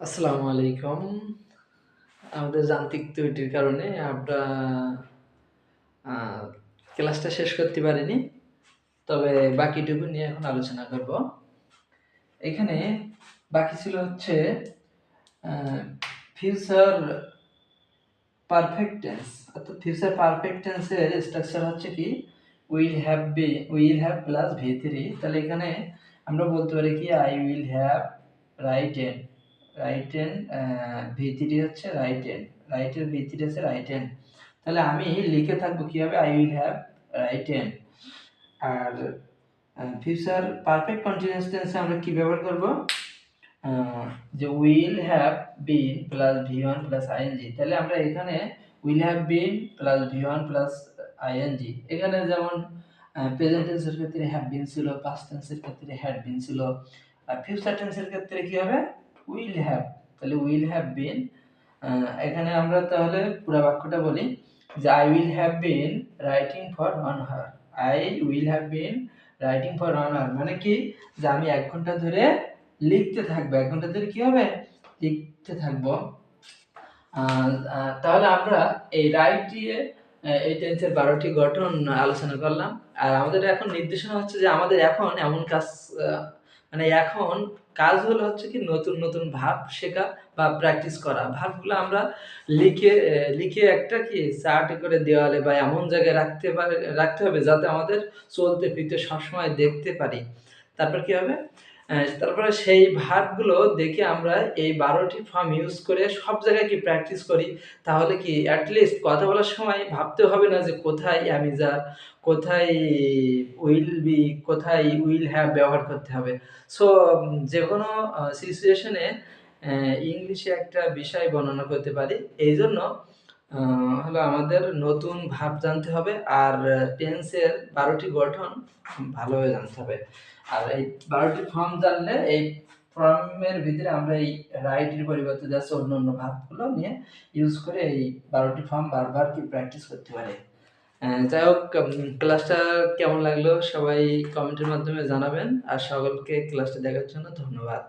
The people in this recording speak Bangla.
আসসালামু আলাইকুম। আমাদের যান্ত্রিক ত্রুটির কারণে আমরা ক্লাসটা শেষ করতে পারিনি, তবে বাকিটুকু নিয়ে এখন আলোচনা করব। এখানে বাকি ছিল হচ্ছে ফিউচার পারফেক্ট টেন্স অর্থাৎ ফিউচার পারফেক্ট টেন্সের স্ট্রাকচার হচ্ছে কি will have be will have plus V three তাহলে এখানে আমরা বলতে পারি কি I will have written written V three হচ্ছে রাইট এন রাইটের ভি থ্রি হচ্ছে রাইট এন তাহলে আমি লিখে থাকব কীভাবে? I will have written আর ফিউচার পারফেক্ট কন্টিনিউয়াস টেন্সে আমরা কি ব্যবহার করব? যে will have been plus V one plus ING তাহলে আমরা এখানে will have been plus V one plus ING এখানে যেমন প্রেজেন্ট টেন্সের ক্ষেত্রে হ্যাভ বিন ছিল পাস্ট টেন্সের ক্ষেত্রে হ্যাড বিন ছিল। আর ফিউচার টেন্সের ক্ষেত্রে কি হবে? উইল হ্যাভ তাহলে উইল হ্যাভ বিন এখানে আমরা তাহলে পুরো বাক্যটা বলি, যে I will have been writing for an hour I will have been writing for an hour মানে কি? যে আমি এক ঘণ্টা ধরে লিখতে থাকব, এক ঘণ্টা ধরে কি হবে? লিখতে থাকব। তাহলে আমরা এই রাইট দিয়ে এই টেন্সের বারোটি গঠন আলোচনা করলাম। আর আমাদের এখন নির্দেশনা হচ্ছে যে আমাদের এখন এমন কাজ মানে এখন কাজ হলো হচ্ছে কি নতুন নতুন ভাব শেখা বা প্র্যাকটিস করা। ভাবগুলো আমরা লিখে লিখে একটা কি চার্টে করে দেওয়ালে বা এমন জায়গায় রাখতে পারে, রাখতে হবে যাতে আমাদের চলতে ফিরতে সবসময় দেখতে পারি। তারপর কি হবে? তারপরে সেই ভার্বগুলো দেখে আমরা এই বারোটি ফর্ম ইউজ করে সব জায়গায় কি প্র্যাকটিস করি? তাহলে কি অ্যাটলিস্ট কথা বলার সময় ভাবতে হবে না যে কোথায় আমি যা কোথায় উইল বি কোথায় উইল হ্যাভ ব্যবহার করতে হবে। সো যে কোনো সিচুয়েশনে ইংলিশে একটা বিষয় বর্ণনা করতে পারি। এই জন্য হলো আমাদের নতুন ভাব জানতে হবে আর টেন্সের বারোটি গঠন ভালোভাবে জানতে হবে। আর এই বারোটি ফর্ম জানলে এই ফর্মের ভিতরে আমরা এই রাইটের পরিবর্তে যাচ্ছে অন্য অন্য ভাবগুলো নিয়ে ইউজ করে এই বারোটি ফর্ম বারবার কি প্র্যাকটিস করতে পারে। যাই হোক ক্লাসটা কেমন লাগল সবাই কমেন্টের মাধ্যমে জানাবেন। আর সকলকে ক্লাসটা দেখার জন্য ধন্যবাদ।